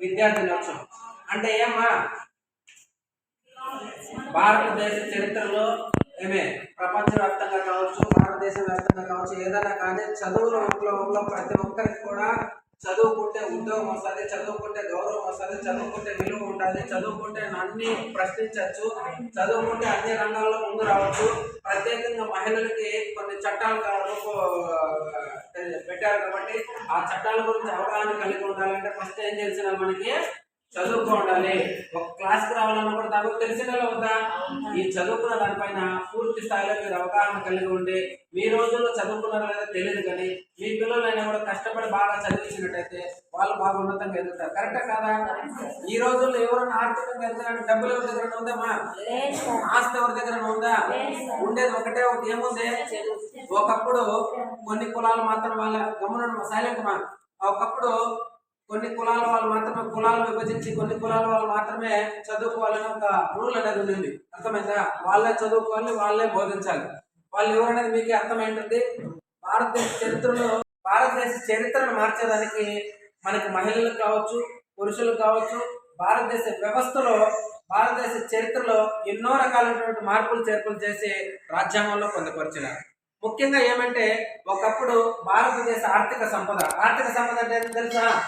విద్యార్థి దినోత్సవం అంటే ఏమ్మా? భారతదేశ చరిత్రలో ఏమే ప్రపంచవ్యాప్తంగా కావచ్చు భారతదేశ వ్యాప్తంగా కావచ్చు ఏదైనా కానీ చదువుల విప్లవంలో ప్రతి ఒక్కరికి కూడా చదువుకుంటే ఉద్యోగం వస్తుంది చదువుకుంటే గౌరవం వస్తుంది చదువుకుంటే విలువ ఉంటుంది చదువుకుంటే అన్ని ప్రశ్నించవచ్చు చదువుకుంటే అన్ని రంగాల్లో ముందు రావచ్చు. ప్రత్యేకంగా మహిళలకి కొన్ని చట్టాలు కా- పెట్టారు కాబట్టి ఆ చట్టాల గురించి అవగాహన కలిగి ఉండాలంటే ఫస్ట్ ఏం తెలిసిన మనకి? చదువుకో ఉండాలి ఒక క్లాస్కి రావాలన్నా కూడా దానికి తెలిసిన వద్దా ఈ చదువుకున్న దానిపైన పూర్తి స్థాయిలో మీరు అవగాహన కలిగి ఉండి మీ రోజుల్లో చదువుకున్నారో లేదో తెలియదు కానీ మీ పిల్లలైనా కూడా కష్టపడి బాగా చదివించినట్టయితే వాళ్ళు బాగా ఉన్నతంగా ఎదుగుతారు. కరెక్టా కాదా? ఈ రోజుల్లో ఎవరైనా ఆర్థికంగా ఎదగాలంటే డబ్బులు ఎవరి దగ్గర ఉందమ్మా? ఆస్తి ఎవరి దగ్గర ఉందా? ఉండేది ఒకటే ఒకటి ఏముంది? ఒకప్పుడు కొన్ని కులాలు మాత్రం వాళ్ళ గమనం సైలెంట్ మా. ఒకప్పుడు కొన్ని కులాల వాళ్ళు మాత్రమే కులాలు విభజించి కొన్ని కులాల వాళ్ళు మాత్రమే చదువుకోవాలని ఒక రూల్ అనేది ఉండింది అర్థమైందా? వాళ్ళే చదువుకోవాలి వాళ్ళే బోధించాలి. వాళ్ళు ఎవరనేది మీకు అర్థమైంటుంది? భారతదేశ చరిత్రలో భారతదేశ చరిత్రను మార్చేదానికి మనకి మహిళలు కావచ్చు పురుషులు కావచ్చు భారతదేశ వ్యవస్థలో భారతదేశ చరిత్రలో ఎన్నో రకాలైనటువంటి మార్పులు చేర్పులు చేసి రాజ్యాంగంలో పొందుపరిచినారు. ముఖ్యంగా ఏమంటే ఒకప్పుడు భారతదేశ ఆర్థిక సంపద. ఆర్థిక సంపద అంటే తెలుసా?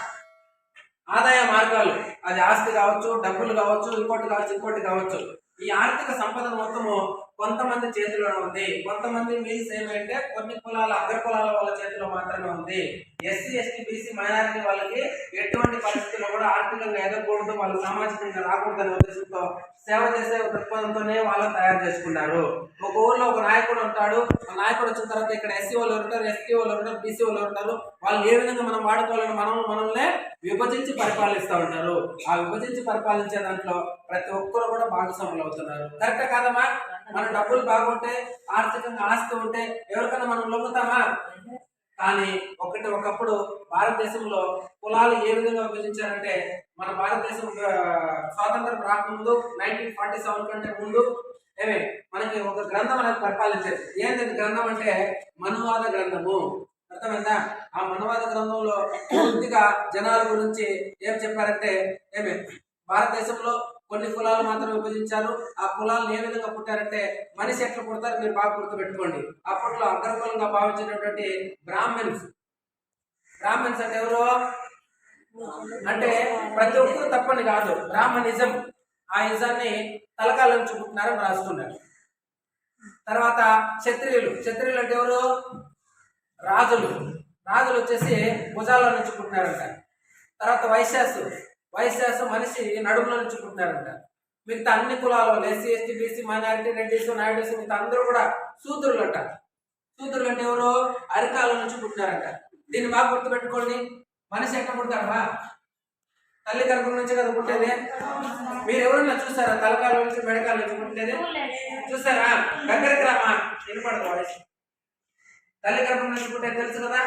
ఆదాయ మార్గాలు. అది ఆస్తి కావచ్చు డబ్బులు కావచ్చు ఇంకోటి కావచ్చు ఇంకోటి కావచ్చు. ఈ ఆర్థిక సంపద మొత్తము కొంతమంది చేతిలో ఉంది. కొంతమంది మీన్స్ ఏమంటే కొన్ని కులాల అగ్ర కులాల వాళ్ళ చేతిలో మాత్రమే ఉంది. ఎస్సీ ఎస్టీ బీసీ మైనారిటీ వాళ్ళకి ఎటువంటి పరిస్థితుల్లో కూడా ఆర్థికంగా ఎదగకూడదు వాళ్ళు సామాజికంగా రాకూడదనే ఉద్దేశంతో సేవ చేసే దృక్పథంతోనే వాళ్ళని తయారు చేసుకున్నారు. ఒక ఊర్లో ఒక నాయకుడు ఉంటాడు. ఆ నాయకుడు వచ్చిన తర్వాత ఇక్కడ ఎస్సీ వాళ్ళు ఉంటారు ఎస్టీ వాళ్ళు ఉంటారు బీసీ వాళ్ళు ఉంటారు. వాళ్ళు ఏ విధంగా మనం వాడుకోవాలని మనం మనల్ని విభజించి పరిపాలిస్తూ ఉంటారు ఆ విభజించి పరిపాలించే దాంట్లో ప్రతి ఒక్కరు కూడా భాగస్వాములు అవుతున్నారు. కరెక్ట్ కాదమ్మా? మన డబ్బులు బాగుంటే ఆర్థికంగా ఆస్తి ఉంటే ఎవరికైనా మనం లొంగుతామా? కానీ ఒకటి ఒకప్పుడు భారతదేశంలో కులాలు ఏ విధంగా విభజించారంటే మన భారతదేశం స్వాతంత్రం రాకముందు నైన్టీన్ ఫార్టీ సెవెన్ కంటే ముందు ఏమే మనకి ఒక గ్రంథం అనేది పరిపాలించేది ఏంటి గ్రంథం అంటే మనువాద గ్రంథము. అర్థమైందా? ఆ మనువాద గ్రంథంలో పూర్తిగా జనాల గురించి ఏం చెప్పారంటే ఏమే భారతదేశంలో కొన్ని కులాలు మాత్రమే విభజించారు. ఆ కులాలను ఏ విధంగా పుట్టారంటే మనిషి ఎట్లా పుడతారు మీరు బాగా గుర్తుపెట్టుకోండి. అప్పట్లో అగ్రకులంగా భావించినటువంటి బ్రాహ్మణ్స్ బ్రాహ్మణ్స్ అంటే ఎవరు? అంటే ప్రతి ఒక్కరు తప్పని కాదు. బ్రాహ్మణిజం. ఆ ఇజాన్ని తలకాల నుంచి పుట్టినారని రాసుకున్నారు. తర్వాత క్షత్రియులు. క్షత్రియులు అంటే ఎవరు? రాజులు. రాజులు వచ్చేసి భుజాల నుంచి పుట్టినారంట. తర్వాత వైశ్యాసు వైశ్యాసు మనిషి నడుములో నుంచి మిగతా అన్ని కులాల SC ST BC minority Reddys Naidus మిగతా అందరూ కూడా సూత్రులు అంట సూత్రులు అంటే ఎవరు అరికాల నుంచి పుట్టినారంట. దీన్ని బాగా గుర్తుపెట్టుకోండి. మనిషి ఎక్కడ పుడతాడమా తల్లి గర్భం నుంచి కదా పుట్టేది. మీరు ఎవరన్నా చూసారా? తలకాల నుంచి మెడకాల నుంచి పుట్టేది? చూసారా? దగ్గరికి రామా. వినపడదు తల్లి గర్భం నుంచి పుట్టేది తెలుసు కదా?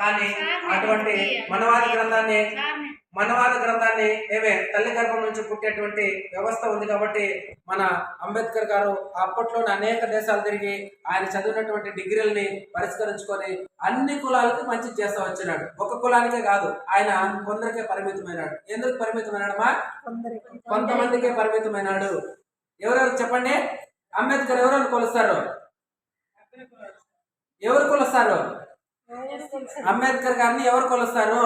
కానీ అటువంటి మనవాద గ్రంథాన్ని మనవాద గ్రంథాన్ని ఏమే? తల్లి గర్భం నుంచి పుట్టేటువంటి వ్యవస్థ ఉంది కాబట్టి మన అంబేద్కర్ గారు అప్పట్లోనే అనేక దేశాలు తిరిగి ఆయన చదివినటువంటి డిగ్రీలని పరిష్కరించుకొని అన్ని కులాలకు మంచి చేస్తా వచ్చినాడు. ఒక కులానికే కాదు ఆయన కొందరికే పరిమితమైనాడు. ఎందుకు పరిమితమైనాడమ్మా కొంతమందికే పరిమితమైనాడు. ఎవరెవరు చెప్పండి? అంబేద్కర్ ఎవరెవరు కొలుస్తారు? ఎవరు కొలుస్తారు? అంబేద్కర్ గారిని ఎవరు కొలుస్తారు?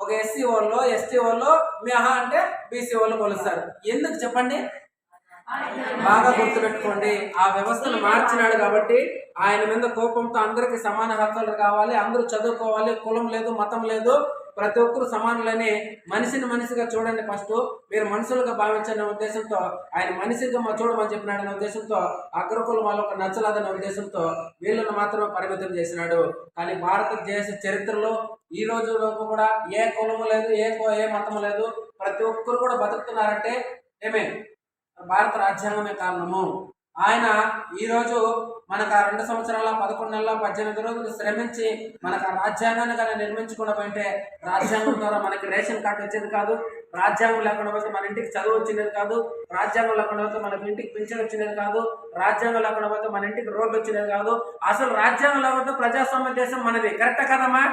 ఒక ఎస్సీ వాళ్ళు ఎస్టీ వాళ్ళు మిహా అంటే బీసీ వాళ్ళు కొలుస్తారు. ఎందుకు చెప్పండి? బాగా గుర్తుపెట్టుకోండి. ఆ వ్యవస్థను మార్చినాడు కాబట్టి ఆయన మీద కోపంతో అందరికి సమాన హక్కులు కావాలి అందరూ చదువుకోవాలి కులం లేదు మతం లేదు. ప్రతి ఒక్కరు సమానులని మనిషిని మనిషిగా చూడండి ఫస్ట్ మీరు మనుషులుగా భావించనే ఉద్దేశంతో ఆయన మనిషిగా మా చూడమని చెప్పినాడనే ఉద్దేశంతో అగ్రకులం వాళ్ళకు నచ్చలేదనే ఉద్దేశంతో వీళ్ళను మాత్రమే పరిమితం చేసినాడు. కానీ భారతదేశ చరిత్రలో ఈ రోజు వరకు కూడా ఏ కులము లేదు ఏ కో- ఏ మతము లేదు. ప్రతి ఒక్కరు కూడా బతుకుతున్నారంటే ఏమే? భారత రాజ్యాంగమే కారణము. ఆయన ఈరోజు మనకు ఆ రెండు సంవత్సరాల పదకొండు నెలల పద్దెనిమిది రోజులు శ్రమించి మనకు ఆ రాజ్యాంగాన్ని కానీ నిర్మించుకోవడమంటే రాజ్యాంగం ద్వారా మనకి రేషన్ కార్డు వచ్చేది కాదు రాజ్యాంగం లేకుండా పోతే మన ఇంటికి చదువు వచ్చినది కాదు రాజ్యాంగం లేకుండా పోతే మనకి ఇంటికి పింఛన్ వచ్చినది కాదు రాజ్యాంగం లేకుండా పోతే మన ఇంటికి రోడ్లు వచ్చినది కాదు. అసలు రాజ్యాంగం లేకపోతే ప్రజాస్వామ్య దేశం మనది కరెక్ట్ కదమ్మా?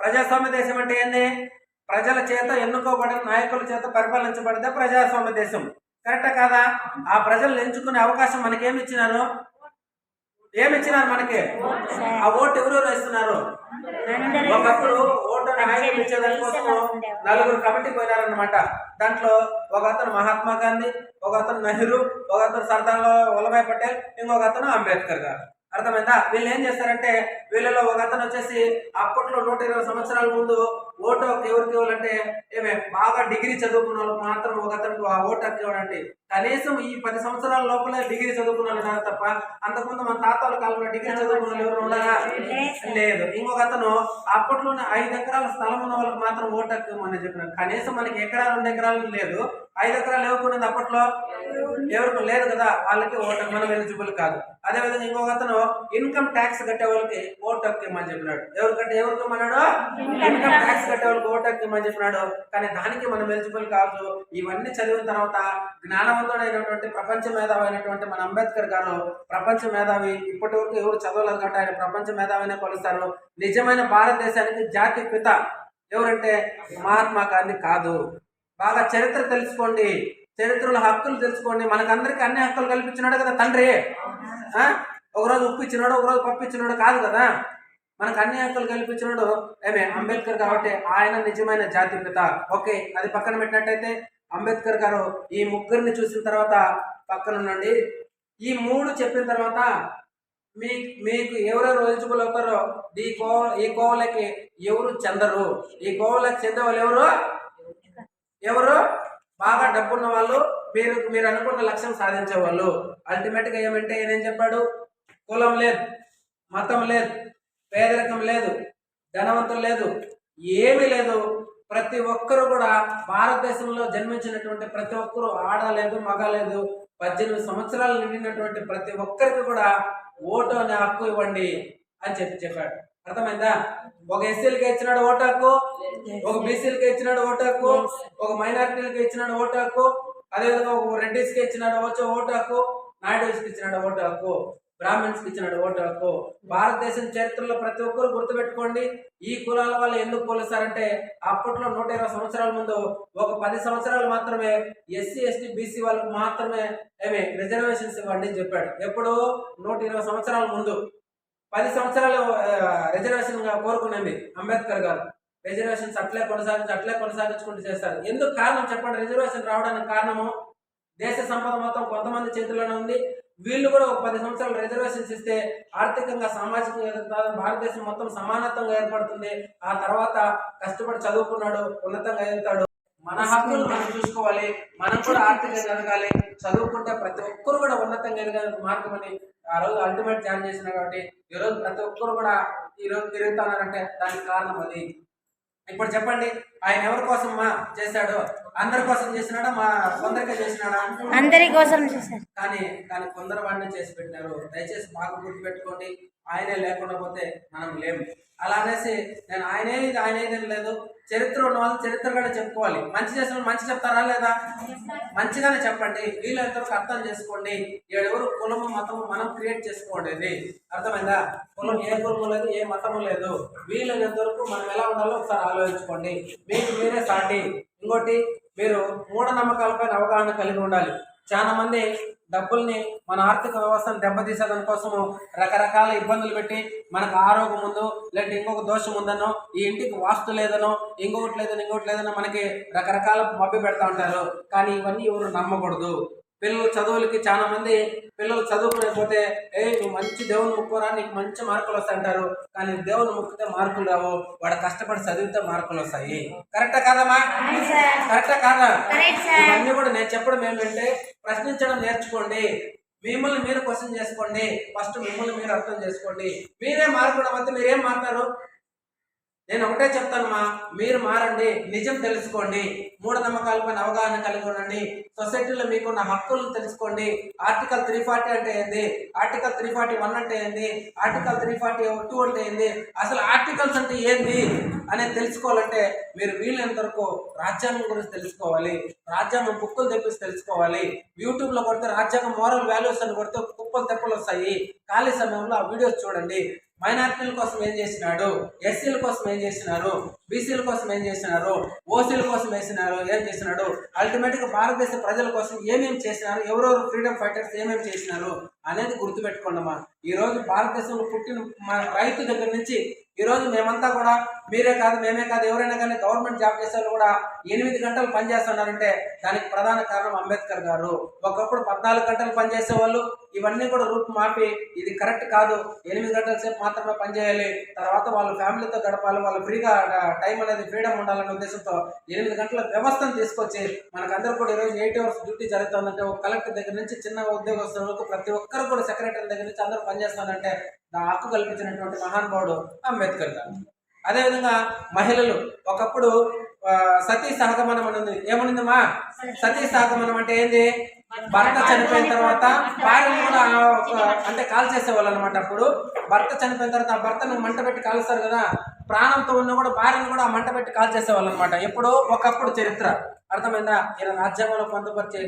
ప్రజాస్వామ్య దేశం అంటే ఏంది? ప్రజల చేత ఎన్నుకోబడిన నాయకుల చేత పరిపాలించబడితే ప్రజాస్వామ్య దేశం. కరెక్టా కాదా? ఆ ప్రజలు ఎంచుకునే అవకాశం మనకేమి ఇచ్చినారు? ఏమి ఇచ్చినారు మనకి? ఆ ఓటు ఎవరెవరు వేస్తున్నారు? ఒకప్పుడు ఓటు హామీ ఇచ్చేదాని నలుగురు కమిటీ పోయినారనమాట దాంట్లో ఒక అతను మహాత్మా గాంధీ ఒక అతను నెహ్రూ ఒక అతను సర్దార్ వల్లభాయ్ పటేల్ ఇంకొక అతను అంబేద్కర్ గారు. అర్థమైందా? వీళ్ళు ఏం చేస్తారంటే వీళ్ళలో ఒక అతను వచ్చేసి అప్పట్లో నూట ఇరవై సంవత్సరాల ముందు ఓటు హక్కు ఎవరికి ఇవ్వాలంటే ఏమే బాగా డిగ్రీ చదువుకున్న వాళ్ళకి మాత్రం ఒక అతనికి ఆ ఓటు హక్కు ఇవ్వాలంటే కనీసం ఈ పది సంవత్సరాల లోపలే డిగ్రీ చదువుకున్న వాళ్ళు తప్ప అంతకుముందు మన తాతల కాలంలో డిగ్రీ చదువుకున్న వాళ్ళు ఎవరు ఉన్నారా లేదు ఇంకొక అతను అప్పట్లోనే ఐదు ఎకరాల స్థలం ఉన్న వాళ్ళకి మాత్రం ఓటు హక్కు ఇవ్వమని చెప్పినారు కనీసం మనకి ఎకరా రెండు ఎకరాలు లేదు. ఐదు ఎకరాలు ఎవరుకున్నది అప్పట్లో? ఎవరికి? లేదు కదా. వాళ్ళకి ఓటు హక్కు. మనం ఎలిజిబుల్ కాదు. అదే విధంగా ఇంకొక అతను ఇన్కమ్ ట్యాక్స్ కట్టే వాళ్ళకి ఓటు హక్కు ఇమ్మని చెప్పినాడు. ఎవరు కట్టే ఎవరికి ఇమ్మన్నాడు ఇన్కమ్ ట్యాక్స్ కట్టే వాళ్ళకి ఓటు ఇమ్మని చెప్పినాడు. కానీ దానికి మనం ఎలిజిబుల్ కాదు. ఇవన్నీ చదివిన తర్వాత జ్ఞానవంతుడైనటువంటి ప్రపంచ మేధావి అయినటువంటి మన అంబేద్కర్ గారు ప్రపంచ మేధావి ఇప్పటి వరకు ఎవరు చదవలేదు కాబట్టి ఆయన ప్రపంచ మేధావినే కొలుస్తారు. నిజమైన భారతదేశానికి జాతి పిత ఎవరంటే మహాత్మా గాంధీ కాదు. బాగా చరిత్ర తెలుసుకోండి. చరిత్రలో హక్కులు తెలుసుకోండి. మనకందరికీ అన్ని హక్కులు కల్పించినాడు కదా తండ్రి. ఆ? ఒకరోజు ఉప్పు ఇచ్చినాడు ఒకరోజు పప్పు ఇచ్చినాడు కాదు కదా. మనకు అన్ని హక్కులు కల్పించినాడు ఏమే అంబేద్కర్ కాబట్టి ఆయన నిజమైన జాతి పిత. ఓకే అది పక్కన పెట్టినట్టయితే అంబేద్కర్ గారు ఈ ముగ్గురిని చూసిన తర్వాత పక్కన ఉండండి. ఈ మూడు చెప్పిన తర్వాత మీ మీకు ఎవరెవరు ఎలిజిబుల్ అవుతారో ఈ కో ఈ కోవలకి ఎవరు చెందరు? ఈ కోవలకి చెందే వాళ్ళు ఎవరు? ఎవరు? బాగా డబ్బున్న వాళ్ళు మీరు మీరు అనుకున్న లక్ష్యం సాధించే వాళ్ళు. అల్టిమేట్గా ఏమంటే ఏం చెప్పాడు? కులం లేదు మతం లేదు పేదరికం లేదు ధనవంతులు లేదు ఏమీ లేదు. ప్రతి ఒక్కరు కూడా భారతదేశంలో జన్మించినటువంటి ప్రతి ఒక్కరు ఆడలేదు మగ లేదు. పద్దెనిమిది సంవత్సరాలు నిండినటువంటి ప్రతి ఒక్కరికి కూడా ఓటు అనే హక్కు ఇవ్వండి అని చెప్పి చెప్పాడు. అర్థమైందా? ఒక ఎస్సీలకి ఇచ్చినాడు ఓటు హక్కు ఒక బీసీలకి ఇచ్చినాడు ఓటు హక్కు ఒక మైనారిటీలకి ఇచ్చినాడు ఓటు హక్కు అదేవిధంగా ఒక రెడ్డిస్కి ఇచ్చినాడు వచ్చే ఓటు హక్కు నాయుడుస్కి ఇచ్చినాడు ఓటు హక్కు. బ్రాహ్మణ్స్కి ఇచ్చినాడు ఓటు హక్కు భారతదేశం చరిత్రలో ప్రతి ఒక్కరు గుర్తుపెట్టుకోండి ఈ కులాల వల్ల ఎందుకు పోలుస్తారంటే అప్పట్లో నూట ఇరవై సంవత్సరాల ముందు ఒక పది సంవత్సరాలు మాత్రమే ఎస్సీ ఎస్టీ బీసీ వాళ్ళకు మాత్రమే ఏమి రిజర్వేషన్స్ ఇవ్వండి అని చెప్పాడు. ఎప్పుడు నూట ఇరవై సంవత్సరాల ముందు. పది సంవత్సరాలు రిజర్వేషన్ కోరుకునేది అంబేద్కర్ గారు. రిజర్వేషన్స్ అట్లే కొనసాగించి అట్లే కొనసాగించుకుంటూ చేస్తారు. ఎందుకు కారణం చెప్పండి? రిజర్వేషన్ రావడానికి కారణము దేశ సంపద మొత్తం కొంతమంది చేతుల్లోనే ఉంది. వీళ్ళు కూడా ఒక పది సంవత్సరాలు రిజర్వేషన్స్ ఇస్తే ఆర్థికంగా సామాజికంగా భారతదేశం మొత్తం సమానత్వంగా ఏర్పడుతుంది. ఆ తర్వాత కష్టపడి చదువుకున్నాడు ఉన్నతంగా ఎదుగుతాడు. మన హక్కులు మనం చూసుకోవాలి. మనం కూడా ఆర్థికంగా ఎదగాలి. చదువుకుంటే ప్రతి ఒక్కరు కూడా ఉన్నతంగా ఎదగాలి మార్గం అని ఆ రోజు అల్టిమేట్ జాయిన్ చేసిన కాబట్టి ఈ రోజు ప్రతి ఒక్కరు కూడా ఈ రోజు తిరుగుతున్నారంటే దానికి కారణం అది. ఇప్పుడు చెప్పండి ఆయన ఎవరి కోసం మా చేశాడు? అందరి కోసం చేసినాడా? మా కొందరికే చేసినాడా అందరి కోసం చేశారు. కానీ కానీ కొందరు వాడిని చేసి పెట్టినారు దయచేసి బాగా గుర్తుపెట్టుకోండి. ఆయనే లేకుండా పోతే మనం లేము. అలా అనేసి నేను ఆయనే ఇది ఆయనే లేదు. చరిత్ర ఉన్న వాళ్ళు చరిత్రగానే చెప్పుకోవాలి. మంచి చేసిన వాళ్ళు మంచి చెప్తారా లేదా? మంచిగానే చెప్పండి. వీళ్ళంతవరకు అర్థం చేసుకోండి. ఎవరు కులము మతము మనం క్రియేట్ చేసుకోండి. అర్థమైందా? కులం ఏ కులము లేదు ఏ మతము లేదు. వీళ్ళంత వరకు మనం ఎలా ఉండాలో ఒకసారి ఆలోచించుకోండి. మీకు మీరే సాటి. ఇంకోటి మీరు మూఢనమ్మకాలపైన అవగాహన కలిగి ఉండాలి. చాలా మంది డబ్బుల్ని మన ఆర్థిక వ్యవస్థను దెబ్బతీసేదాని కోసము రకరకాల ఇబ్బందులు పెట్టి మనకు ఆరోగ్యం ఉందో లేదంటే ఇంకొక దోషం ఉందనో ఈ ఇంటికి వాస్తు లేదనో ఇంకొకటి లేదనో ఇంకొకటి లేదనో మనకి రకరకాల మబ్బి పెడతా ఉంటారు. కానీ ఇవన్నీ ఎవరు నమ్మకూడదు. పిల్లలు చదువులకి చాలా మంది పిల్లలు చదువుకోలేకపోతే ఏ నువ్వు మంచి దేవుని ముక్కురా నీకు మంచి మార్కులు వస్తాయి అంటారు. కానీ దేవుని ముక్కితే మార్కులు రావు. వాడు కష్టపడి చదివితే మార్కులు వస్తాయి. కరెక్టా కాదమ్మా? కరెక్టా కాదా? ఇవన్నీ కూడా నేను చెప్పడం ఏంటంటే ప్రశ్నించడం నేర్చుకోండి. మిమ్మల్ని మీరు క్వశ్చన్ చేసుకోండి. ఫస్ట్ మిమ్మల్ని మీరు అర్థం చేసుకోండి. మీరే మారకుండా వస్తే మీరేం మారుతారు నేను ఒకటే చెప్తానమ్మా మీరు మారండి నిజం తెలుసుకోండి మూఢనమ్మకాలపైన అవగాహన కలిగి ఉండండి సొసైటీలో మీకున్న హక్కులను తెలుసుకోండి ఆర్టికల్ త్రీ ఫార్టీ అంటే ఏంది ఆర్టికల్ త్రీ ఫార్టీ వన్ అంటే ఏంది ఆర్టికల్ త్రీ ఫార్టీ టూ అంటే ఏంది అసలు ఆర్టికల్స్ అంటే ఏంది అనేది తెలుసుకోవాలంటే మీరు వీలైనంత వరకు రాజ్యాంగం గురించి తెలుసుకోవాలి రాజ్యాంగం బుక్కులు తెప్పించి తెలుసుకోవాలి యూట్యూబ్లో కొడితే రాజ్యాంగం మోరల్ వాల్యూస్ అని కొడితే కుప్పలు తెప్పలు వస్తాయి ఖాళీ సమయంలో ఆ వీడియోస్ చూడండి మైనార్టీల కోసం ఏం చేసినాడు? ఎస్సీల కోసం ఏం చేసినారు? బీసీల కోసం ఏం చేసినారు ఓసీల కోసం వేసినారు ఏం చేసినాడు అల్టిమేట్గా భారతదేశ ప్రజల కోసం ఏమేమి చేసినారు ఎవరెవరు ఫ్రీడమ్ ఫైటర్స్ ఏమేమి చేసినారు అనేది గుర్తుపెట్టుకోండమ్మా. ఈరోజు భారతదేశంలో పుట్టిన మన రైతు దగ్గర నుంచి ఈరోజు మేమంతా కూడా మీరే కాదు మేమే కాదు ఎవరైనా కానీ గవర్నమెంట్ జాబ్ చేసే వాళ్ళు కూడా ఎనిమిది గంటలు పనిచేస్తున్నారంటే దానికి ప్రధాన కారణం అంబేద్కర్ గారు. ఒకప్పుడు పద్నాలుగు గంటలు పనిచేసే వాళ్ళు ఇవన్నీ కూడా రూట్ మార్పి ఇది కరెక్ట్ కాదు. ఎనిమిది గంటల సేపు మాత్రమే పనిచేయాలి తర్వాత వాళ్ళ ఫ్యామిలీతో గడపాలి వాళ్ళు ఫ్రీగా టైం అనేది ఫ్రీడమ్ ఉండాలనే ఉద్దేశంతో ఎనిమిది గంటల వ్యవస్థను తీసుకొచ్చి మనకందరూ కూడా ఈరోజు ఎయిట్ అవర్స్ డ్యూటీ జరుగుతుందంటే ఒక కలెక్టర్ దగ్గర నుంచి చిన్న ఉద్యోగస్తుల వరకు ప్రతి ఒక్కరు కూడా సెక్రటరీ దగ్గర నుంచి అందరూ పనిచేస్తారంటే నా హక్కు కల్పించినటువంటి మహానుభావుడు అంబేద్కర్ గారు. అదేవిధంగా మహిళలు ఒకప్పుడు సతీ సహగమనం అని ఉంది. మా? సతీ సహగమనం అంటే ఏంది? భర్త చనిపోయిన తర్వాత భార్యను కూడా అంటే కాల్ చేసేవాళ్ళు అనమాట అప్పుడు. భర్త చనిపోయిన తర్వాత ఆ భర్తను మంట పెట్టి కాలుస్తారు కదా. ప్రాణంతో ఉన్న కూడా భార్యను కూడా ఆ మంట పెట్టి కాల్ చేసేవాళ్ళు అనమాట ఎప్పుడో ఒకప్పుడు చరిత్ర. అర్థమైందా? ఈయన రాజ్యాంగంలో పొందుపరిచి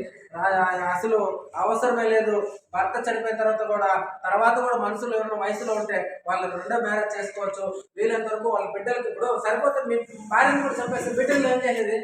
అసలు అవసరమే లేదు. భర్త చనిపోయిన తర్వాత కూడా తర్వాత కూడా మనుషులు ఎవరైనా వయసులో ఉంటే వాళ్ళు రెండో మ్యారేజ్ చేసుకోవచ్చు. వీలైనంత వరకు వాళ్ళ బిడ్డలకి ఇప్పుడు సరిపోతే మీ భార్యను కూడా చంపేసి బిడ్డలు ఏం చేసేది?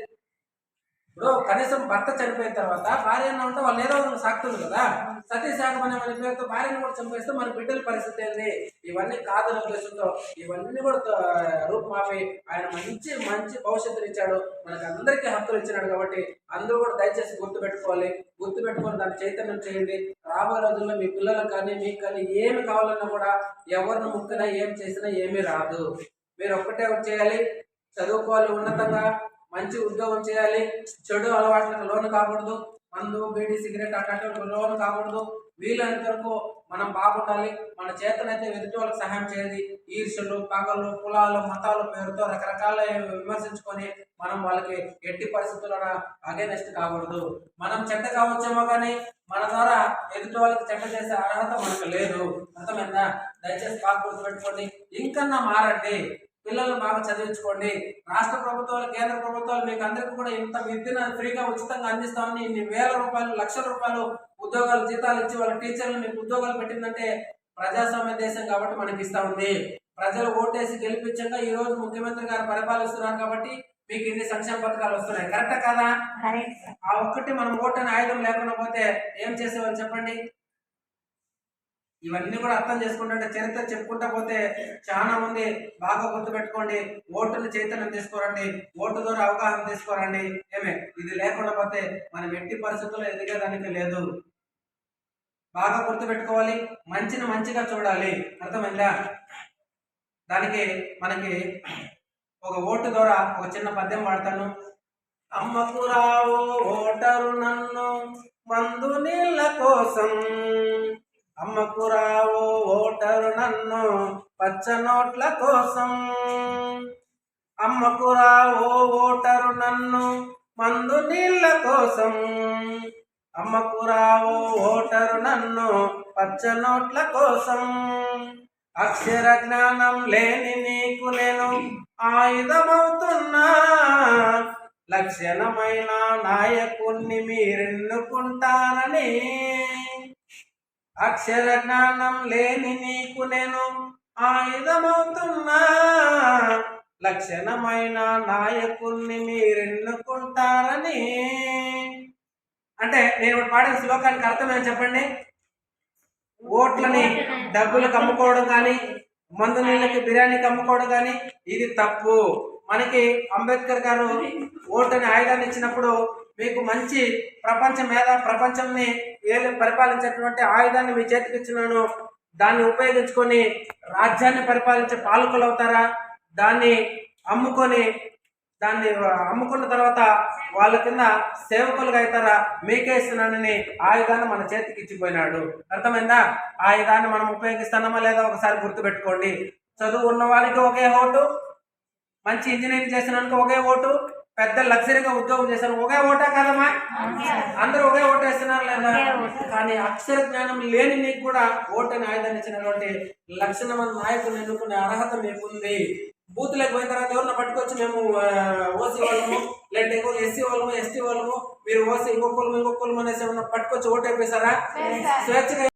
ఇప్పుడు కనీసం భర్త చనిపోయిన తర్వాత భార్య అన్న ఉంటే వాళ్ళు ఏదో సాగుతుంది కదా. సతీ సాగమనే మన పేరుతో భార్యను కూడా చంపేస్తే మన బిడ్డల పరిస్థితి ఏంది? ఇవన్నీ కాదనే ఉద్దేశంతో ఇవన్నీ కూడా త- రూపుమాపి. ఆయన మంచి మంచి భవిష్యత్తుని ఇచ్చాడు. మనకు అందరికీ హక్కులు ఇచ్చినాడు కాబట్టి అందరూ కూడా దయచేసి గుర్తు పెట్టుకోవాలి. గుర్తు పెట్టుకొని దాన్ని చైతన్యం చేయండి. రాబోయే రోజుల్లో మీ పిల్లలకు కానీ మీకు కానీ ఏమి కావాలన్నా కూడా ఎవరిని ముక్కినా ఏం చేసినా ఏమీ రాదు. మీరు ఒక్కటే ఒకటి చేయాలి. చదువుకోవాలి ఉన్నతంగా. మంచి ఉద్యోగం చేయాలి. చెడు అలవాట్లకు లోను కాకూడదు. మందు బీడీ సిగరెట్ అట్లాంటి లోను కాకూడదు. వీలైనంత వరకు మనం బాగుండాలి. మన చేతనైతే ఎదుటి వాళ్ళకి సహాయం చేయాలి. ఈర్షలు పగలు కులాలు మతాలు పేరుతో రకరకాల విమర్శించుకొని మనం వాళ్ళకి ఎట్టి పరిస్థితుల్లో అగేనెస్ట్ కాకూడదు. మనం చెడ్డ కావచ్చేమో కానీ మన ద్వారా ఎదుటి వాళ్ళకి చెడ్డ చేసే అర్హత మనకు లేదు. అర్థమైందా? దయచేసి బాగా గుర్తుపెట్టుకోండి ఇంకన్నా మారండి. పిల్లల్ని బాగా చదివించుకోండి. రాష్ట్ర ప్రభుత్వాలు కేంద్ర ప్రభుత్వాలు మీకు అందరికీ కూడా ఇంత విద్యను ఫ్రీగా ఉచితంగా అందిస్తామని ఇన్ని వేల రూపాయలు లక్షల రూపాయలు ఉద్యోగాలు జీతాలు ఇచ్చి వాళ్ళ టీచర్లు మీకు ఉద్యోగాలు పెట్టిందంటే ప్రజాస్వామ్య దేశం కాబట్టి మనకి ఇస్తా ఉంది. ప్రజలు ఓటేసి గెలిపించగా ఈ రోజు ముఖ్యమంత్రి గారు పరిపాలిస్తున్నారు కాబట్టి మీకు ఇన్ని సంక్షేమ పథకాలు వస్తున్నాయి. కరెక్టా కదా? ఆ ఒక్కటి మనం ఓటు అనే ఆయుధం లేకుండా పోతే ఏం చేసేవాళ్ళు చెప్పండి? ఇవన్నీ కూడా అర్థం చేసుకుంటుంటే చరిత్ర చెప్పుకుంటా పోతే చాలా మంది బాగా గుర్తుపెట్టుకోండి ఓటుని చైతన్యం తీసుకోరండి. ఓటు ద్వారా అవగాహన తీసుకోరండి. ఏమే ఇది లేకుండా పోతే మనం ఎట్టి పరిస్థితుల్లో ఎదిగేదానికి లేదు. బాగా గుర్తుపెట్టుకోవాలి మంచిని మంచిగా చూడాలి. అర్థమైందా? దానికి మనకి ఒక ఓటు ద్వారా ఒక చిన్న పద్యం వాడతాను. అమ్మకు రావు ఓటరు నన్ను మందు నీళ్ళ కోసం అమ్మకు రావు ఓటరు నన్ను పచ్చ నోట్ల కోసం. అమ్మకు రావు ఓటరు నన్ను మందు నీళ్ళ కోసం. అమ్మకు రావు ఓటరు నన్ను పచ్చ నోట్ల కోసం. అక్షర జ్ఞానం లేని నీకు నేను ఆయుధమవుతున్నా. లక్షణమైన నాయకుణ్ణి మీరెన్నుకుంటారని అక్షర జ్ఞానం లేని నీకు నేను ఆయుధమవుతున్నా. లక్షణమైన నాయకుణ్ణి మీరెన్నుకుంటారని. అంటే నేను ఇప్పుడు పాడిన శ్లోకానికి అర్థమేం చెప్పండి? ఓట్లని డబ్బులకు అమ్ముకోవడం కానీ మందు నీళ్ళకి బిర్యానీకి అమ్ముకోవడం కానీ ఇది తప్పు. మనకి అంబేద్కర్ గారు ఓటుని ఆయుధాన్ని ఇచ్చినప్పుడు మీకు మంచి ప్రపంచ మీద ప్రపంచంని ఏలు పరిపాలించేటువంటి ఆయుధాన్ని మీ చేతికి ఇచ్చినాను. దాన్ని ఉపయోగించుకొని రాజ్యాన్ని పరిపాలించే పాలకులు అవుతారా? దాన్ని అమ్ముకొని దాన్ని అమ్ముకున్న తర్వాత వాళ్ళ కింద సేవకులుగా అవుతారా? మీకే ఇస్తున్నానని ఆయుధాన్ని మన చేతికి ఇచ్చిపోయినాడు. అర్థమైందా? ఆయుధాన్ని మనం ఉపయోగిస్తున్నామా లేదా ఒకసారి గుర్తుపెట్టుకోండి. చదువు ఉన్న వాళ్ళకి ఒకే ఓటు మంచి ఇంజనీరింగ్ చేసినందుకు ఒకే ఓటు పెద్ద లగ్జరీగా ఉద్యోగం చేశాను ఒకే ఓటా కదమ్మా? అందరూ ఒకే ఓటు వేస్తున్నారు లేదా కానీ అక్షర జ్ఞానం లేని నీకు కూడా ఓటని ఆయుధాన్ని ఇచ్చినటువంటి లక్షణమైన నాయకుని ఎన్నుకునే అర్హత మీకుంది. బూత్లోకి పోయిన తర్వాత ఎవరిని పట్టుకొచ్చి మేము ఓసీ వాళ్ళము లేదంటే ఇంకో ఎస్సీ వాళ్ళము ఎస్టీ వాళ్ళము మీరు ఓసీ ఇంకొకరు ఇంకొకరు అనేసి ఏమన్నా పట్టుకొచ్చి ఓటు వేసారా స్వేచ్ఛగా